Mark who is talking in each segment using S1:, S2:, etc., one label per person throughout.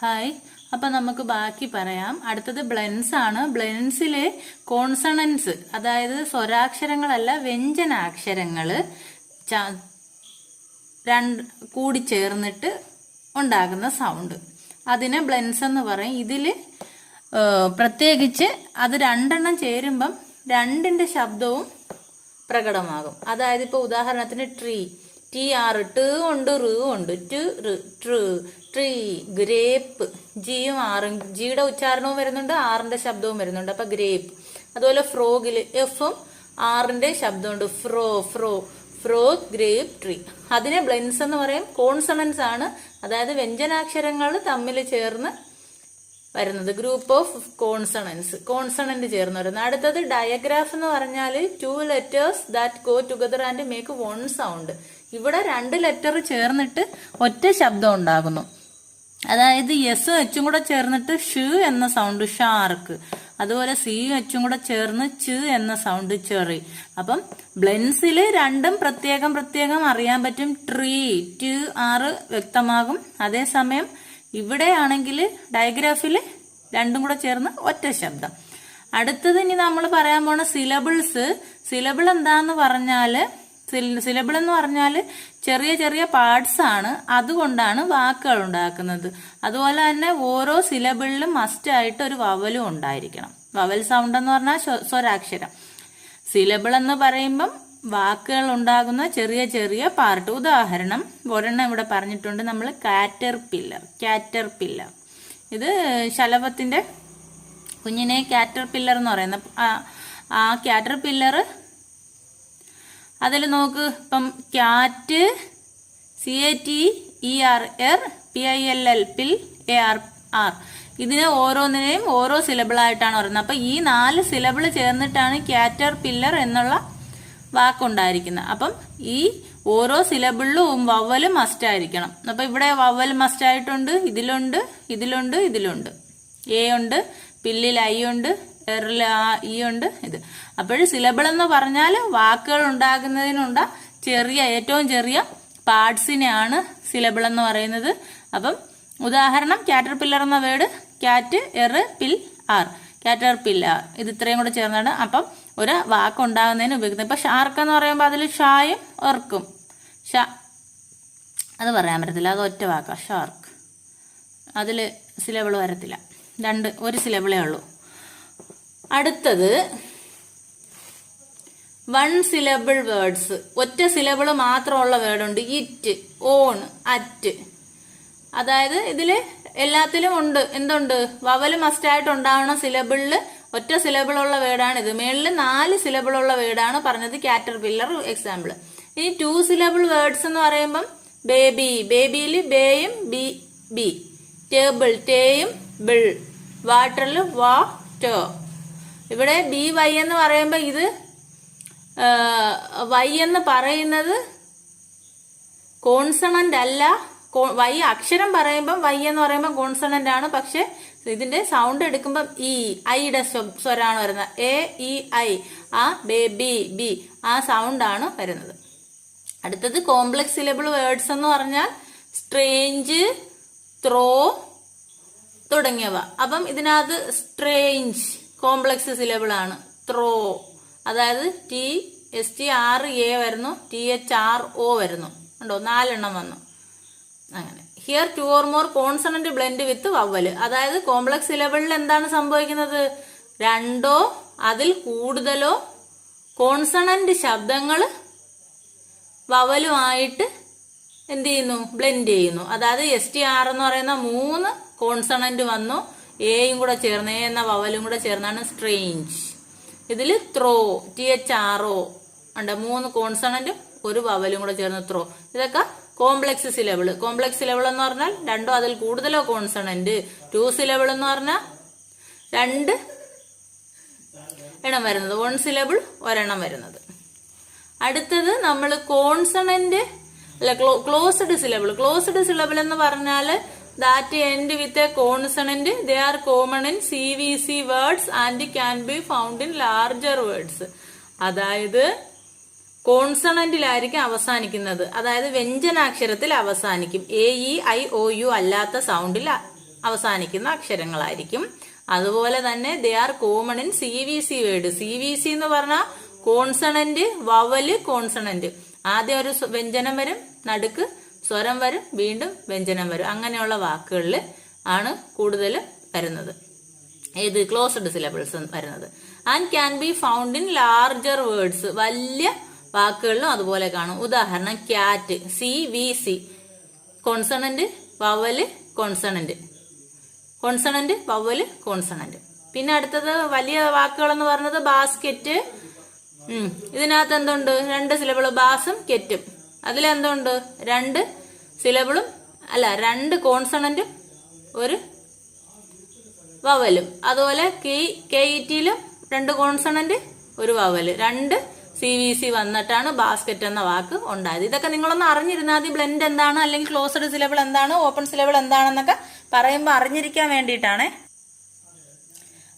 S1: Hi അപ്പൊ നമുക്ക് ബാക്കി പറയാം. അടുത്തത് ബ്ലെൻസ് ആണ്. ബ്ലെൻസിൽ കോൺസണൻസ് അതായത് സ്വരാക്ഷരങ്ങളല്ല വ്യഞ്ജനാക്ഷരങ്ങൾ ച- രണ്ട് കൂടി ചേർന്നിട്ട് ഉണ്ടാകുന്ന സൗണ്ട് അതിനെ ബ്ലെൻസ് എന്ന് പറയും. ഇതിൽ പ്രത്യേകിച്ച് അത് രണ്ടെണ്ണം ചേരുമ്പം രണ്ടിന്റെ ശബ്ദവും പ്രകടമാകും. അതായത് ഇപ്പൊ ഉദാഹരണത്തിന് ട്രീ ടി ആർ ട് ഉണ്ട് റു ഉണ്ട്. ടു റു ട്ര് ട്രീ ഗ്രേപ്പ് ജിയും ആറും ജിയുടെ ഉച്ചാരണവും വരുന്നുണ്ട് ആറിന്റെ ശബ്ദവും വരുന്നുണ്ട്. അപ്പൊ ഗ്രേപ്പ്. അതുപോലെ ഫ്രോഗിൽ എഫും ആറിന്റെ ശബ്ദമുണ്ട്. ഫ്രോ ഫ്രോ ഫ്രോ ഗ്രേപ്പ് ട്രീ. അതിനെ ബ്ലെൻസ് എന്ന് പറയും. കോൺസണൻസ് ആണ്. അതായത് വ്യഞ്ജനാക്ഷരങ്ങൾ തമ്മിൽ ചേർന്ന് വരുന്നത്. ഗ്രൂപ്പ് ഓഫ് കോൺസണൻസ് കോൺസണന്റ് ചേർന്ന് വരുന്നത്. അടുത്തത് ഡയഗ്രാഫ് എന്ന് പറഞ്ഞാൽ two letters that go together and make one sound. ഇവിടെ രണ്ട് ലെറ്റർ ചേർന്നിട്ട് ഒറ്റ ശബ്ദം ഉണ്ടാകുന്നു. അതായത് എസ് എച്ചും കൂടെ ചേർന്നിട്ട് ഷു എന്ന സൗണ്ട് ഷാർക്ക്. അതുപോലെ സിയും എച്ചും കൂടെ ചേർന്ന് ച് എന്ന സൗണ്ട് ചെറി. അപ്പം ബ്ലെൻസിൽ രണ്ടും പ്രത്യേകം പ്രത്യേകം അറിയാൻ പറ്റും. ട്രീ ടു ആറ് വ്യക്തമാകും. അതേസമയം ഇവിടെയാണെങ്കിൽ ഡയഗ്രാഫിൽ രണ്ടും കൂടെ ചേർന്ന് ഒറ്റ ശബ്ദം. അടുത്തത് ഇനി നമ്മൾ പറയാൻ പോണ സിലബിൾസ് സിലബിൾ എന്താന്ന് പറഞ്ഞാൽ സിലബിൾ എന്ന് പറഞ്ഞാൽ ചെറിയ ചെറിയ പാർട്സ് ആണ്. അതുകൊണ്ടാണ് വാക്കുകൾ ഉണ്ടാക്കുന്നത്. അതുപോലെ തന്നെ ഓരോ സിലബിളിലും മസ്റ്റ് ആയിട്ട് ഒരു വവലും ഉണ്ടായിരിക്കണം. വവൽ സൗണ്ട് എന്ന് പറഞ്ഞാൽ സ്വരാക്ഷരം. സിലബിൾ എന്ന് പറയുമ്പം വാക്കുകൾ ഉണ്ടാകുന്ന ചെറിയ ചെറിയ പാർട്ട് ഉദാഹരണം ഒരെണ്ണം ഇവിടെ പറഞ്ഞിട്ടുണ്ട് നമ്മൾ കാറ്റർ പില്ലർ കാറ്റർ പില്ലർ ഇത് ശലഭത്തിന്റെ കുഞ്ഞിനെ കാറ്റർ പില്ലർ എന്ന് പറയുന്ന ആ- കാറ്റർ പില്ലർ അതിൽ നോക്ക്. ഇപ്പം cat C A T E R er P I L L pil A R R ഇതിന് ഓരോന്നിനെയും ഓരോ സിലബിൾ ആയിട്ടാണ് പറയുന്നത്. അപ്പോൾ ഈ നാല് സിലബിൾ ചേർന്നിട്ടാണ് ക്യാറ്റർ പില്ലർ എന്നുള്ള വാക്കുണ്ടായിരിക്കുന്നത്. അപ്പം ഈ ഓരോ സിലബിളിലും വവൽ മസ്റ്റ് ആയിരിക്കണം. അപ്പം ഇവിടെ വവ്വൽ മസ്റ്റ് ആയിട്ടുണ്ട്. ഇതിലുണ്ട് ഇതിലുണ്ട് ഇതിലുണ്ട്. എ ഉണ്ട് പില്ലിൽ ഐ ഉണ്ട് എറിൽ ഇ ഉണ്ട് ഇത്. അപ്പോൾ സിലബിൾ എന്ന് പറഞ്ഞാൽ വാക്കുകൾ ഉണ്ടാകുന്നതിനുള്ള ചെറിയ ഏറ്റവും ചെറിയ പാർട്സിനെയാണ് സിലബിൾ എന്ന് പറയുന്നത്. അപ്പം ഉദാഹരണം കാറ്റർ പില്ലർ എന്ന word cat er pil R cater pillar ഇത് ഇത്രയും കൂടെ ചേർന്നാണ്. അപ്പം ഒരു വാക്ക് ഉണ്ടാകുന്നതിന് ഉപയോഗിക്കുന്നത്. ഇപ്പൊ ഷാർക്ക് എന്ന് പറയുമ്പോൾ അതിൽ ഷായും ഒർക്കും ഷ അത് പറയാൻ പറ്റത്തില്ല. അത് ഒറ്റ വാക്കാ. ഷാർക്ക് അതിൽ സിലബിൾ വരത്തില്ല. രണ്ട് ഒരു സിലബിളേ ഉള്ളൂ. അടുത്തത് വൺ സിലബിൾ വേർഡ്സ് ഒറ്റ സിലബിൾ മാത്രമുള്ള വേർഡുണ്ട്. ഇറ്റ് ഓൺ അറ്റ് അതായത് ഇതിൽ എല്ലാത്തിലും ഉണ്ട്. എന്തുണ്ട്? വവൽ മസ്റ്റായിട്ട് ഉണ്ടാവുന്ന സിലബിളിൽ ഒറ്റ സിലബിളുള്ള വേർഡാണ് ഇത്. മേളിൽ നാല് സിലബിൾ ഉള്ള വേർഡാണ് പറഞ്ഞത് കാറ്റർ പില്ലർ എക്സാമ്പിൾ ഇനി ടു സിലബിൾ വേർഡ്സ് എന്ന് പറയുമ്പം ബേബി ബേബിയിൽ ബേയും ബി ബി ടേബിൾ ടേയും ബിൾ വാട്ടറിൽ വാ ടോ ഇവിടെ ബി വൈ എന്ന് പറയുമ്പോൾ ഇത് വൈ എന്ന് പറയുന്നത് കോൺസണന്റ് അല്ല. വൈ അക്ഷരം പറയുമ്പം വൈ എന്ന് പറയുമ്പോൾ കോൺസണന്റ് ആണ്. പക്ഷെ ഇതിന്റെ സൗണ്ട് എടുക്കുമ്പം ഇ ഐയുടെ സ്വ- സ്വരാണ് വരുന്നത്. എ ഇ ഐ ആ ബേ ബി ബി ആ സൗണ്ടാണ് വരുന്നത്. അടുത്തത് കോംപ്ലക്സ് സിലബിൾ വേർഡ്സ് എന്ന് പറഞ്ഞാൽ സ്ട്രേഞ്ച് ത്രോ തുടങ്ങിയവ. അപ്പം ഇതിനകത്ത് സ്ട്രേഞ്ച് കോംപ്ലക്സ് സിലബിൾ ആണ് ത്രോ. അതായത് T S T R A വരുന്നു. ടി എച്ച് ആർ ഒ വരുന്നു. ഉണ്ടോ നാലെണ്ണം വന്നു. അങ്ങനെ. Here two or more consonant blend with vowel അതായത് കോംപ്ലക്സ് സിലബിളിൽ എന്താണ് സംഭവിക്കുന്നത്? രണ്ടോ അതിൽ കൂടുതലോ കോൺസണന്റ് ശബ്ദങ്ങൾ വവലുമായിട്ട് എന്ത് ചെയ്യുന്നു? ബ്ലെൻഡ് ചെയ്യുന്നു. അതായത് എസ് ടി ആർ എന്ന് പറയുന്ന മൂന്ന് കോൺസണന്റ് വന്നു. എയും കൂടെ ചേർന്ന് എ എന്ന വവലും കൂടെ ചേർന്നാണ് സ്ട്രേഞ്ച് ഇതിൽ throw T H R O ഉണ്ട്. മൂന്ന് കോൺസണന്റും ഒരു വവലും കൂടെ ചേർന്ന് ത്രോ ഇതൊക്കെ കോംപ്ലക്സ് സിലബിൾ കോംപ്ലക്സ് സിലബിൾ എന്ന് പറഞ്ഞാൽ രണ്ടോ അതിൽ കൂടുതലോ കോൺസണന്റ് ടു സിലബിൾ എന്ന് പറഞ്ഞാൽ രണ്ട് എണ്ണം വരുന്നത്. വൺ സിലബിൾ ഒരെണ്ണം വരുന്നത്. അടുത്തത് നമ്മൾ കോൺസണന്റ് അല്ല ക്ലോസ്ഡ് സിലബിൾ ക്ലോസ്ഡ് സിലബിൾ എന്ന് പറഞ്ഞാൽ that end with a consonant they are common in C V C words and can be found in larger words അതായത് കോൺസണന്റിലായിരിക്കും അവസാനിക്കുന്നത്. അതായത് വ്യഞ്ജനാക്ഷരത്തിൽ അവസാനിക്കും. A E I O U അല്ലാത്ത സൗണ്ടിൽ അവസാനിക്കുന്ന അക്ഷരങ്ങളായിരിക്കും. അതുപോലെ തന്നെ they are common in C V C word C V C എന്ന് പറഞ്ഞാൽ കോൺസണന്റ് വവൽ കോൺസണന്റ് ആദ്യം ഒരു വ്യഞ്ജനം വരും. നടുക്ക് സ്വരം വരും വീണ്ടും വ്യഞ്ജനം വരും. അങ്ങനെയുള്ള വാക്കുകളിൽ ആണ് കൂടുതൽ വരുന്നത്. ഏത് ക്ലോസ്ഡ് സിലബിൾസ് വരുന്നത്. And can be found in larger words വലിയ വാക്കുകളിലും അതുപോലെ കാണും. ഉദാഹരണം cat C V C consonant vowel consonant consonant vowel consonant പിന്നെ അടുത്തത് വലിയ വാക്കുകൾ എന്ന് പറഞ്ഞത് ബാസ്കറ്റ് ഇതിനകത്ത് എന്തുണ്ട്? രണ്ട് സിലബിൾ ബാസും കെറ്റും അതിലെന്തുണ്ട്? രണ്ട് സിലബിളും അല്ല രണ്ട് കോൺസണന്റും ഒരു വവലും അതുപോലെ കെ കെ ഇ ടിയിലും രണ്ട് കോൺസണന്റ് ഒരു വവൽ രണ്ട് സി വി സി വന്നിട്ടാണ് ബാസ്ക്കറ്റ് എന്ന വാക്ക് ഉണ്ടായത്. ഇതൊക്കെ നിങ്ങളൊന്ന് അറിഞ്ഞിരുന്നാൽ മതി. ബ്ലെൻഡ് എന്താണ്? അല്ലെങ്കിൽ ക്ലോസ്ഡ് സിലബിൾ എന്താണ്? ഓപ്പൺ സിലബിൾ എന്താണെന്നൊക്കെ പറയുമ്പോൾ അറിഞ്ഞിരിക്കാൻ വേണ്ടിയിട്ടാണ്.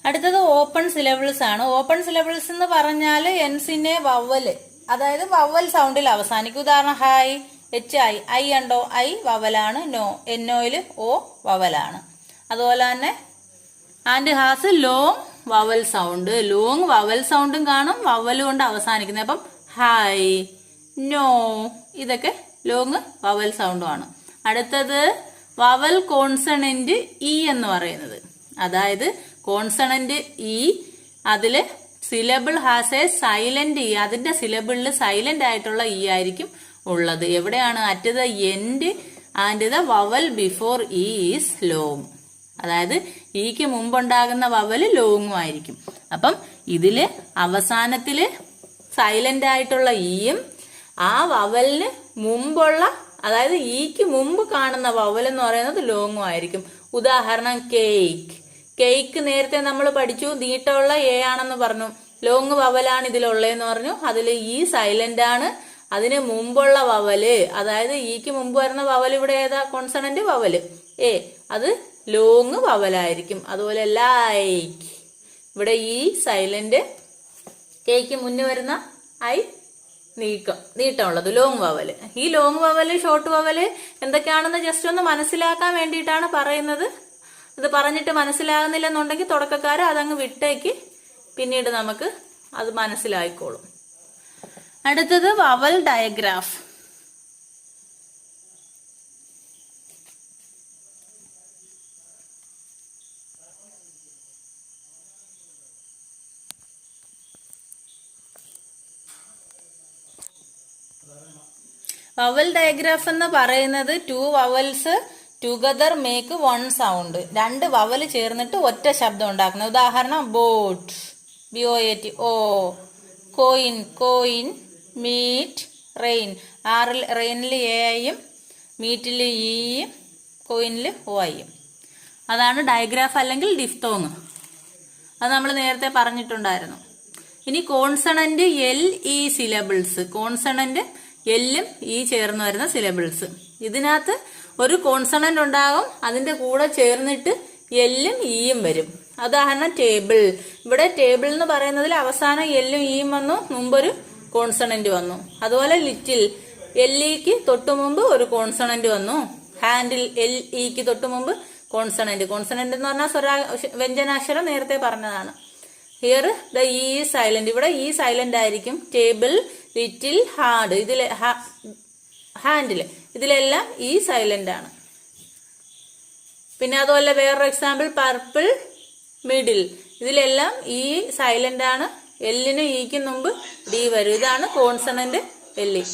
S1: അടുത്തത് ഓപ്പൺ സിലബിൾസ് ആണ്. ഓപ്പൺ സിലബിൾസ് എന്ന് പറഞ്ഞാൽ എൻസിനെ വവൽ അതായത് വവൽ സൗണ്ടിൽ അവസാനിക്കും. ഉദാഹരണം ഹായ് എച്ച് ഐ ഐ ഉണ്ടോ ഐ വവലാണ് നോ എന്നോയിൽ ഓ വവലാണ്. അതുപോലെ തന്നെ and has long vowel sound long vowel സൗണ്ടും കാണും വവൽ കൊണ്ട് അവസാനിക്കുന്നത്. അപ്പം ഹായ് നോ ഇതൊക്കെ ലോങ് വവൽ സൗണ്ടുമാണ് അടുത്തത് വവൽ കോൺസണന്റ് ഇ എന്ന് പറയുന്നത്. അതായത് കോൺസണന്റ് ഇ അതിൽ syllable has a silent E അതിന്റെ സിലബിളിൽ സൈലന്റ് ആയിട്ടുള്ള ഇ ആയിരിക്കും ഉള്ളത്. എവിടെയാണ്? At the end and the vowel before E is long അതായത് ഈക്ക് മുമ്പുണ്ടാകുന്ന വവൽ ലോങ്ങും ആയിരിക്കും. അപ്പം ഇതിൽ അവസാനത്തിൽ സൈലന്റ് ആയിട്ടുള്ള ഈയും ആ വവലിന് മുമ്പുള്ള അതായത് ഈക്ക് മുമ്പ് കാണുന്ന വവൽ എന്ന് പറയുന്നത് ലോങ്ങും ആയിരിക്കും. ഉദാഹരണം കേക്ക് കേക്ക് നേരത്തെ നമ്മൾ പഠിച്ചു. നീട്ടമുള്ള എ ആണെന്ന് പറഞ്ഞു. ലോങ് വവലാണ് ഇതിലുള്ളതെന്ന് പറഞ്ഞു. അതിൽ ഈ സൈലന്റ് ആണ്. അതിന് മുമ്പുള്ള വവൽ അതായത് ഈക്ക് മുമ്പ് വരുന്ന വവൽ ഇവിടെ ഏതാ? കോൺസണന്റ് വവൽ ഏ അത് ലോങ് വവലായിരിക്കും അതുപോലെ ലൈക്ക് ഇവിടെ ഈ സൈലന്റ് കേക്ക് മുന്നേ വരുന്ന ഐ നീക്കം നീട്ടമുള്ളത് ലോങ് വവൽ ഈ ലോങ് വവൽ ഷോർട്ട് വവൽ എന്തൊക്കെയാണെന്ന് ജസ്റ്റ് ഒന്ന് മനസ്സിലാക്കാൻ വേണ്ടിയിട്ടാണ് പറയുന്നത്. ഇത് പറഞ്ഞിട്ട് മനസ്സിലാകുന്നില്ലെന്നുണ്ടെങ്കിൽ തുടക്കക്കാർ അതങ്ങ് വിട്ടേക്ക് പിന്നീട് നമുക്ക് അത് മനസ്സിലായിക്കോളും. അടുത്തത് വവൽ ഡയഗ്രാഫ് വവൽ ഡയഗ്രാഫ് എന്ന് പറയുന്നത് two vowels together make one sound രണ്ട് വവൽ ചേർന്നിട്ട് ഒറ്റ ശബ്ദം ഉണ്ടാക്കുന്നത് ഉദാഹരണം boat B O A T oh coin coin meet rain ആറിൽ റെയിനിൽ എ ഐയും മീറ്റിൽ ഇയും കോയിനിൽ ഒ ഐയും അതാണ് ഡയഗ്രാഫ് അല്ലെങ്കിൽ ഡിഫ്തോങ് അത് നമ്മൾ നേരത്തെ പറഞ്ഞിട്ടുണ്ടായിരുന്നു. ഇനി consonant L E syllables consonant എല്ലും ഇ ചേർന്ന് വരുന്ന സിലബിൾസ് ഇതിനകത്ത് ഒരു കോൺസണന്റ് ഉണ്ടാകും അതിന്റെ കൂടെ ചേർന്നിട്ട് എല്ലും ഈയും വരും. ഉദാഹരണം ടേബിൾ ഇവിടെ ടേബിൾ എന്ന് പറയുന്നതിൽ അവസാനം എല്ലും ഈയും വന്നു മുമ്പൊരു കോൺസണന്റ് വന്നു. അതുപോലെ ലിറ്റിൽ എൽ ഇക്ക് തൊട്ടു മുമ്പ് ഒരു കോൺസണന്റ് വന്നു. ഹാൻഡിൽ എൽ ഇക്ക് തൊട്ടു മുമ്പ് കോൺസണന്റ് കോൺസണന്റ് എന്ന് പറഞ്ഞാൽ സ്വരാ വ്യഞ്ജനാക്ഷരം നേരത്തെ പറഞ്ഞതാണ്. ഹിയർ ദ ഈ സൈലന്റ് ഇവിടെ ഇ സൈലന്റ് ആയിരിക്കും. ടേബിൾ ലിറ്റിൽ ഹാർഡ് ഇതിലെ ഹാൻഡിൽ ഇതിലെല്ലാം ഈ സൈലന്റ് ആണ്. പിന്നെ അതുപോലെ വേറൊരു എക്സാമ്പിൾ പർപ്പിൾ മിഡിൽ ഇതിലെല്ലാം ഈ സൈലന്റ് ആണ്. എല്ലിനും ഈക്കും മുമ്പ് ഡി വരും. ഇതാണ് കോൺസണന്റ് എല്ലി